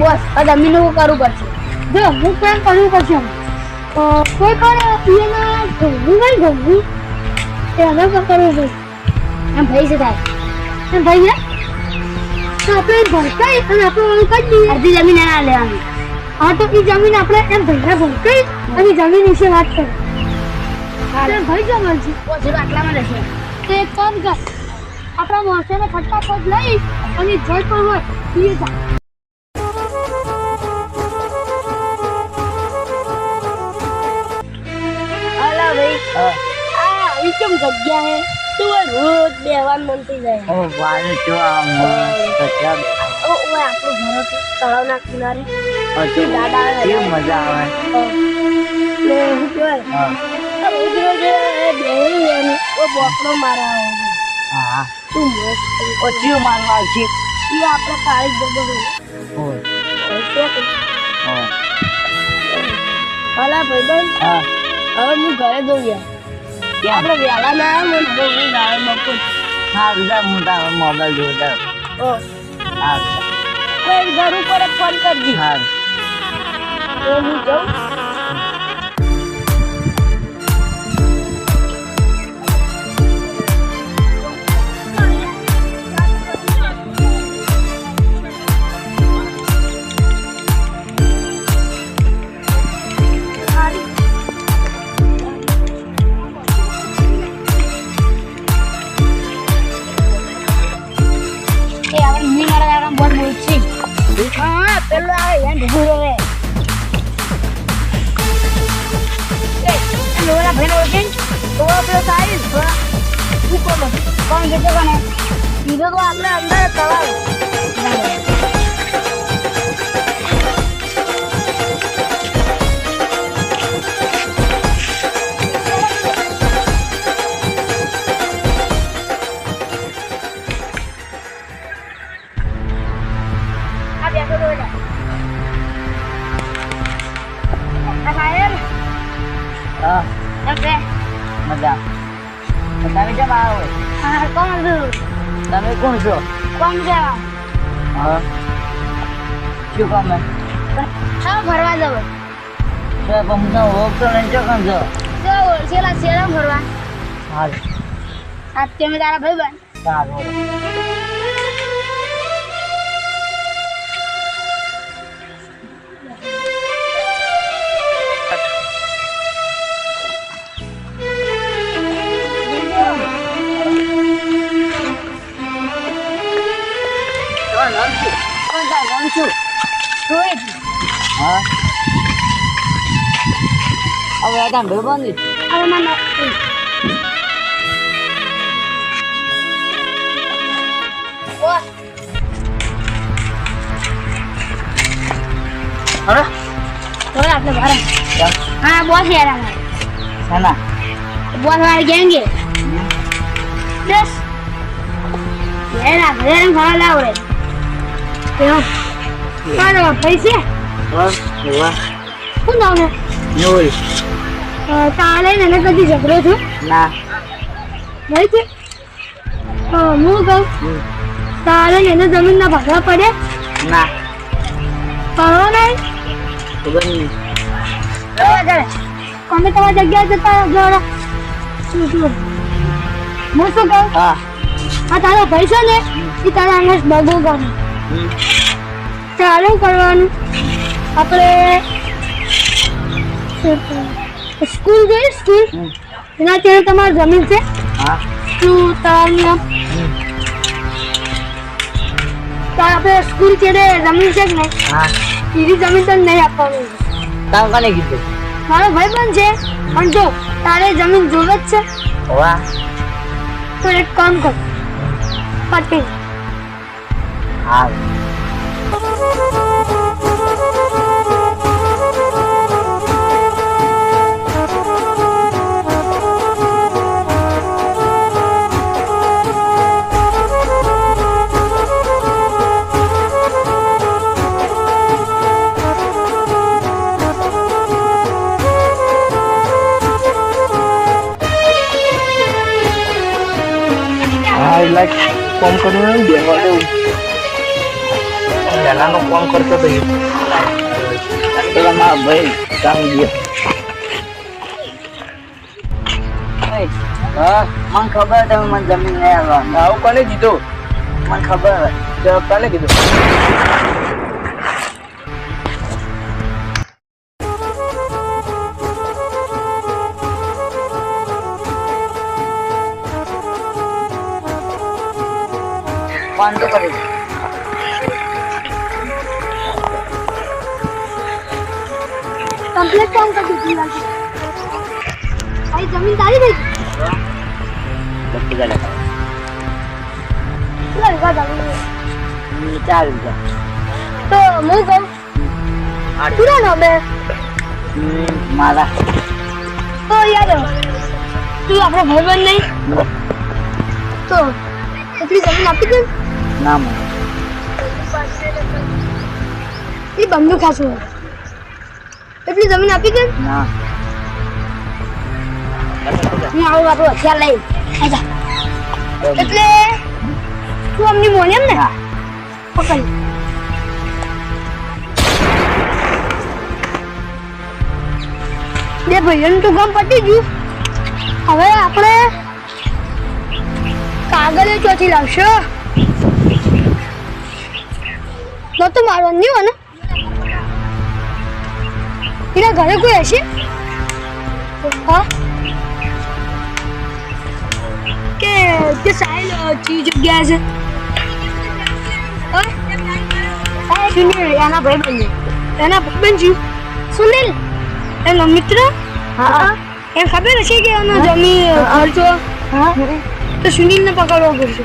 Boss આ જમીનનું કરવું પડશે જો હું પ્લાન કરવું પડશે કોઈ પણ એના ઘરનું નહીં ઘરનું એ અમે પણ કરવું પડશે. એમ ભાઈ છે થાય એમ ભાઈ ને તો આપણે ભરકાઈ અને આપણે ઓલું કરી દઈએ અડધી જમીન એના લેવાની. હા તો એ જમીન આપણે એમ ભાઈને ભરકાઈ અને જમીન વિશે વાત કરી. તો ભાઈ જો મળશે બોસ એ આટલામાં રહેશે. તો એક કામ કર. આપણા મોસાને પગ લઈ અને જય પણ હોય એ જા. આ આવી કેમ જગ્યા હે? તું રોજ બેવાન મનતી જાય. ઓ વારે જો આ છે ઓ ઓય આપણું ઘર તળાવના કિનારે. હજુ દાદા કે મજા આવે? ને હું કહેવાય હા. રોજ રોજ બેહી રહેવાનું ઓ બોકડો મારા આવે હા. તું મોસ ઓ ચિયો મારવા છે એ આપણે કાળી જબર ઓ ઓ હલા ભાઈબંધ. હા. હવે હું ઘરે જઉં યાર. આપણે વહેલા ના આવે ને બહુ ઊંઘ આવે બપોર હા બધા હું તારો મોબાઈલ જોતા ઓ. હા. કોઈ ઘર ઉપર ફોન કરજી. હા. તો હું જાઉં. કોણ જતો કને સીધો તો આપણે અંદર કોણ છું? તમે કોણ છો? કોણ છો? હા? શું કામ હે ફરવા જવું. તો હું તો ઓળખતો નહીં છો કોણ છો? જો ઓળખેલા શેરા ફરવા. સારું આજ તમે તારા ભાઈ બન સારું હવે હતા ભાઈબંધી હવે મને બોસ અરે. તો આપણે ભરે હા બોસ યાર સાના બોસ વાળા ગેંગે દસ એના ઘરે ફરવા લાવ રે પૈસે. વાહ શું નામ છે નોલ તારે ને કદી ઝઘડો છું ના નહીં છે હા હું કહું તારે ને એને જમીનના ભાગલા પડે ના પડવા નહીં તમારી જગ્યાએ જતા હું શું કહું હા આ તારો ભાઈ છે ને એ તારા અંગત બગો કરે. ચાલુ કરવાનું આપણે સ્કૂલ જોઈએ સ્કૂલ. એના ત્યાં તમારી જમીન છે? શું આમ તો આપણે સ્કૂલ છેડે જમીન છે કે નહીં? એવી જમીન તો નહીં આપવાની. તારું કોને કીધું? મારો ભાઈ પણ છે. પણ જો તારે જમીન જોવે જ છે. વાહ તો એક કામ કર. પટેલ હા. એટલે કોમ કરીને બેહવા દેવું પહેલાનો ફોન કરતો તો પેલા મારા ભાઈ કામ ગયો. હા મને ખબર તમે મને જમીન નહીં આવવા આવું કોને કીધું? મને ખબર. કોને કીધું. તો કરી. કમ્પ્લીટ કામ કરી દીધું લાગે. ભાઈ જમીન તારી ગઈ? બધી ગાલે કેટલા વીઘા જમીન ચાર વીઘા તો હું કહું? પૂરા નો બે. મારા તો યાર, તું આપણો ભાઈબંધ નહીં? તો એટલી જમીન આપી દે ના મને એ બમનું ખાશું એટલી જમીન આપી દે ના? હું આવું આપણું હથિયાર લઈ. આજા એટલે તું અમની મોને એમ ને? ના પકડ. બે ભાઈઓનું તો ગમ પતી ગયું. હવે આપણે કાગળ ચોથી લાવશો. નતું મારવાનું. નહીં હોય ને એના ઘરે કોઈ હશે? હા? કે કે સાહેલ ચી જગ્યા છે? સુનિલ એના ભાઈ બને એના ભાઈ બન સુનિલ? એનો મિત્ર? હા. એ ખબર હશે કે એનો જમી ખર્ચો? હા? તો સુનિલને પકડવો પડશે.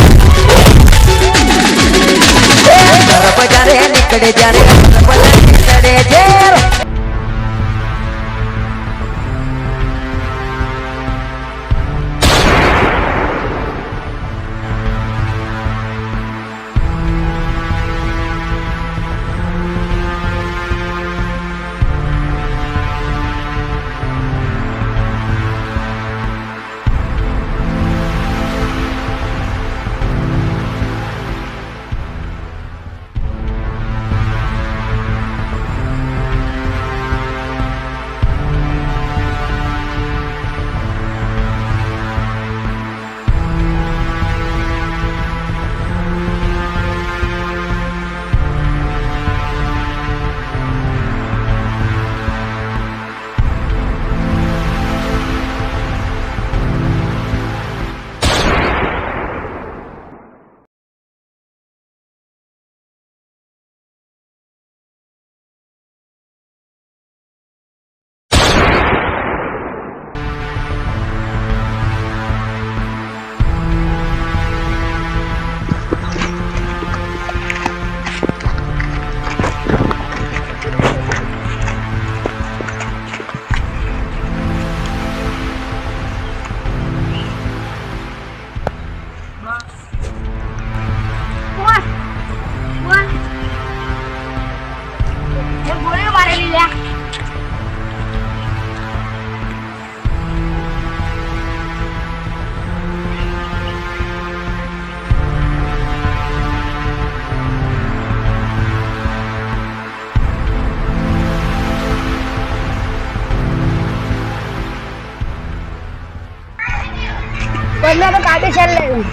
બદલા તો કાપી ચાલ લેવું